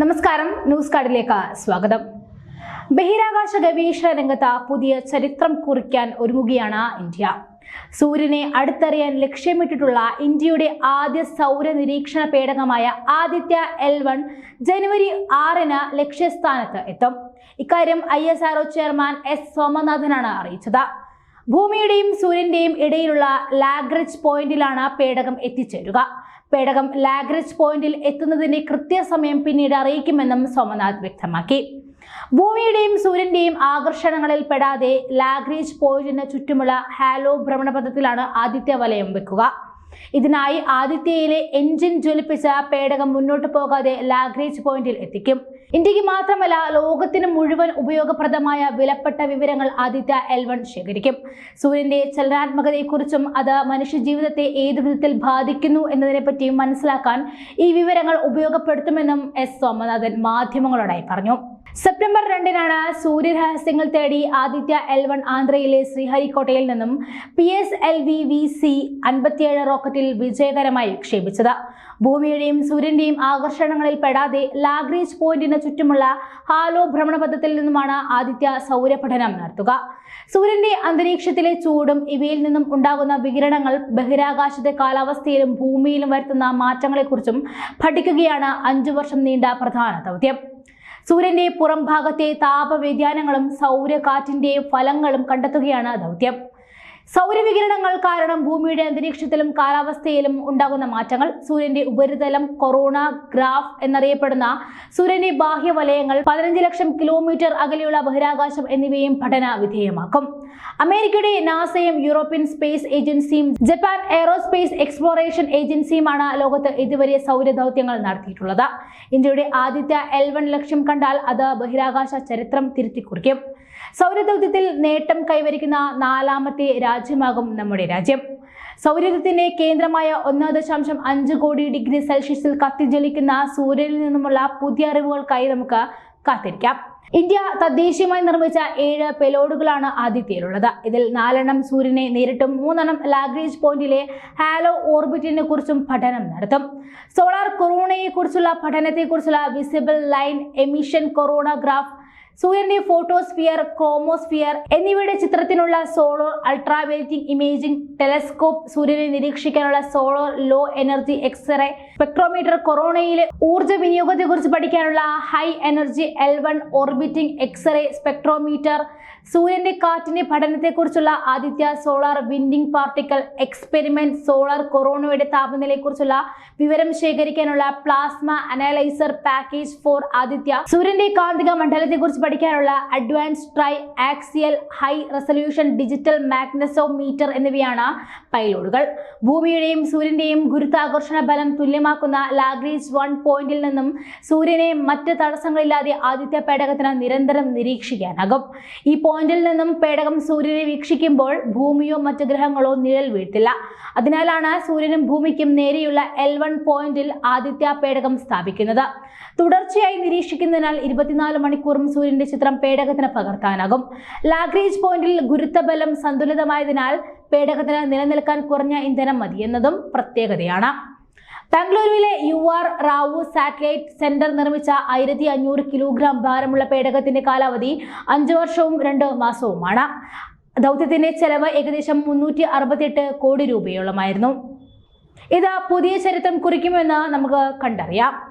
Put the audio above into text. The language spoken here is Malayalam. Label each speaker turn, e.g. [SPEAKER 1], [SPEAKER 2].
[SPEAKER 1] നമസ്കാരം. ന്യൂസ് കാർഡിലേക്ക് സ്വാഗതം. ബഹിരാകാശ ഗവേഷണ രംഗത്ത് പുതിയ ചരിത്രം കുറിക്കാൻ ഒരുങ്ങുകയാണ് ഇന്ത്യ. സൂര്യനെ അടുത്തറിയാൻ ലക്ഷ്യമിട്ടിട്ടുള്ള ഇന്ത്യയുടെ ആദ്യ സൗര നിരീക്ഷണ പേടകമായ ആദിത്യ എൽ വൺ ജനുവരി ആറിന് ലക്ഷ്യസ്ഥാനത്ത് എത്തും. ഇക്കാര്യം ഐ എസ് ചെയർമാൻ എസ് സോമനാഥനാണ് അറിയിച്ചത്. ഭൂമിയുടെയും സൂര്യന്റെയും ഇടയിലുള്ള ലാഗ്രജ് പോയിന്റിലാണ് പേടകം എത്തിച്ചേരുക. പേടകം ലാഗ്രജ് പോയിന്റിൽ എത്തുന്നതിന്റെ കൃത്യസമയം പിന്നീട് അറിയിക്കുമെന്നും സോമനാഥ് വ്യക്തമാക്കി. ഭൂമിയുടെയും സൂര്യന്റെയും ആകർഷണങ്ങളിൽ പെടാതെ ലാഗ്രേജ് പോയിന്റിന് ചുറ്റുമുള്ള ഹാലോ ഭ്രമണപഥത്തിലാണ് ആദിത്യ വലയം വെക്കുക. ഇതിനായി ആദിത്യയിലെ എഞ്ചിൻ ജ്വലിപ്പിച്ച പേടകം മുന്നോട്ട് പോകാതെ ലാഗ്രേജ് പോയിന്റിൽ എത്തിക്കും. ഇന്ത്യയ്ക്ക് മാത്രമല്ല ലോകത്തിന് മുഴുവൻ ഉപയോഗപ്രദമായ വിലപ്പെട്ട വിവരങ്ങൾ ആദിത്യ എൽ വൺ ശേഖരിക്കും. സൂര്യന്റെ ചലനാത്മകതയെക്കുറിച്ചും അത് മനുഷ്യജീവിതത്തെ ഏതു വിധത്തിൽ ബാധിക്കുന്നു എന്നതിനെപ്പറ്റിയും മനസ്സിലാക്കാൻ ഈ വിവരങ്ങൾ ഉപയോഗപ്പെടുത്തുമെന്നും എസ് സോമനാഥൻ മാധ്യമങ്ങളോടായി പറഞ്ഞു. സെപ്റ്റംബർ രണ്ടിനാണ് സൂര്യരഹസ്യങ്ങൾ തേടി ആദിത്യ എൽ വൺ ആന്ധ്രയിലെ ശ്രീഹരിക്കോട്ടയിൽ നിന്നും P S L V V C അൻപത്തിയേഴ് റോക്കറ്റിൽ വിജയകരമായി വിക്ഷേപിച്ചത്. ഭൂമിയുടെയും സൂര്യന്റെയും ആകർഷണങ്ങളിൽ പെടാതെ ലാഗ്രേജ് പോയിന്റിന് ചുറ്റുമുള്ള ഹാലോ ഭ്രമണപഥത്തിൽ നിന്നുമാണ് ആദിത്യ സൗരപഠനം നടത്തുക. സൂര്യന്റെ അന്തരീക്ഷത്തിലെ ചൂടും ഇവയിൽ നിന്നും ഉണ്ടാകുന്ന വികിരണങ്ങൾ ബഹിരാകാശത്തെ കാലാവസ്ഥയിലും ഭൂമിയിലും വരുത്തുന്ന മാറ്റങ്ങളെക്കുറിച്ചും പഠിക്കുകയാണ് അഞ്ചു വർഷം നീണ്ട പ്രധാന ദൗത്യം. സൂര്യന്റെ പുറംഭാഗത്തെ താപവ്യതിയാനങ്ങളും സൗരകാറ്റിന്റെ ഫലങ്ങളും കണ്ടെത്തുകയാണ് ദൗത്യം. സൗരവികിരണങ്ങൾ കാരണം ഭൂമിയുടെ അന്തരീക്ഷത്തിലും കാലാവസ്ഥയിലും ഉണ്ടാകുന്ന മാറ്റങ്ങൾ സൂര്യന്റെ ഉപരിതലം കൊറോണ ഗ്രാഫ് എന്നറിയപ്പെടുന്ന സൂര്യന്റെ ബാഹ്യവലയങ്ങൾ പതിനഞ്ച് ലക്ഷം കിലോമീറ്റർ അകലെയുള്ള ബഹിരാകാശം എന്നിവയും പഠന വിധേയമാക്കും അമേരിക്കയുടെ നാസയും യൂറോപ്യൻ സ്പേസ് ഏജൻസിയും ജപ്പാൻ എയറോസ്പേസ് എക്സ്പ്ലോറേഷൻ ഏജൻസിയുമാണ് ലോകത്ത് ഇതുവരെ സൗരദൗത്യങ്ങൾ നടത്തിയിട്ടുള്ളത്. ഇന്ത്യയുടെ ആദ്യത്തെ എൽ വൺ ലക്ഷ്യം കണ്ടാൽ അത് ബഹിരാകാശ ചരിത്രം തിരുത്തിക്കുറിക്കും. സൗരദൗത്യത്തിൽ നേട്ടം കൈവരിക്കുന്ന നാലാമത്തെ രാജ്യമാകും നമ്മുടെ രാജ്യം. സൗരയൂഥത്തിന്റെ കേന്ദ്രമായ ഒന്ന് ദശാംശം അഞ്ച് കോടി ഡിഗ്രി സെൽഷ്യസിൽ കത്തിജ്വലിക്കുന്ന സൂര്യനിൽ നിന്നുമുള്ള പുതിയ അറിവുകൾക്കായി നമുക്ക് കാത്തിരിക്കാം. ഇന്ത്യ തദ്ദേശീയമായി നിർമ്മിച്ച ഏഴ് പെലോഡുകളാണ് ആദിത്യയിലുള്ളത് ഇതിൽ നാലെണ്ണം സൂര്യനെ നേരിട്ടും മൂന്നെണ്ണം ലാഗ്രേജ് പോയിന്റിലെ ഹാലോ ഓർബിറ്റിനെ കുറിച്ചും പഠനം നടത്തും. സോളാർ കൊറോണയെ കുറിച്ചുള്ള പഠനത്തെക്കുറിച്ചുള്ള visible line emission corona graph സൂര്യന്റെ ഫോട്ടോസ്ഫിയർ ക്രോമോസ്ഫിയർ എന്നിവയുടെ ചിത്രത്തിനുള്ള സോളോർ അൾട്രാവേറ്റിംഗ് ഇമേജിംഗ് ടെലസ്കോപ്പ് സൂര്യനെ നിരീക്ഷിക്കാനുള്ള solar low energy X-ray spectrometer കൊറോണയിലെ ഊർജ വിനിയോഗത്തെക്കുറിച്ച് പഠിക്കാനുള്ള high energy L one orbiting X-ray spectrometer സൂര്യന്റെ കാറ്റിന്റെ പഠനത്തെക്കുറിച്ചുള്ള Aditya solar winding particle experiment solar കൊറോണയുടെ താപനിലയെക്കുറിച്ചുള്ള വിവരം ശേഖരിക്കാനുള്ള plasma analyser package for Aditya. സൂര്യന്റെ കാന്തിക മണ്ഡലത്തെക്കുറിച്ച് പഠിക്കാനുള്ള advance triaxial high resolution digital magnetometer എന്നിവയാണ് പൈലോഡുകൾ ഭൂമിയുടെയും സൂര്യന്റെയും ഗുരുത്വാകർഷണ ബലം തുല്യമാക്കുന്ന ലാഗ്രീസ് വൺ പോയിന്റിൽ നിന്നും സൂര്യനെ മറ്റ് തടസ്സങ്ങളില്ലാതെ ആദിത്യ പേടകത്തിന് നിരന്തരം നിരീക്ഷിക്കാനാകും. ഈ പോയിന്റിൽ നിന്നും പേടകം സൂര്യനെ വീക്ഷിക്കുമ്പോൾ ഭൂമിയോ മറ്റ് ഗ്രഹങ്ങളോ നിഴൽ വീഴ്ത്തില്ല. അതിനാലാണ് സൂര്യനും ഭൂമിക്കും നേരെയുള്ള എൽ വൺ പോയിന്റിൽ ആദിത്യ പേടകം സ്ഥാപിക്കുന്നത്. തുടർച്ചയായി നിരീക്ഷിക്കുന്നതിനാൽ ഇരുപത്തിനാല് മണിക്കൂറും സൂര്യന്റെ ചിത്രം പേടകത്തിന് പകർത്താനാകും. ലാഗ്രേജ് പോയിന്റിൽ ഗുരുത്വബലം സന്തുലിതമായതിനാൽ പേടകത്തിന് നിലനിൽക്കാൻ കുറഞ്ഞ ഇന്ധനം മതിയെന്നതും പ്രത്യേകതയാണ്. ബംഗളൂരുവിലെ U R Rao satellite centre നിർമ്മിച്ച ആയിരത്തി അഞ്ഞൂറ് കിലോഗ്രാം ഭാരമുള്ള പേടകത്തിന്റെ കാലാവധി അഞ്ചു വർഷവും രണ്ട് മാസവുമാണ്. ദൗത്യത്തിന്റെ ചെലവ് ഏകദേശം മുന്നൂറ്റി അറുപത്തിയെട്ട് കോടി രൂപയോളമായിരുന്നു. ഇത് പുതിയ ചരിത്രം കുറിക്കുമെന്ന് നമുക്ക് കണ്ടറിയാം.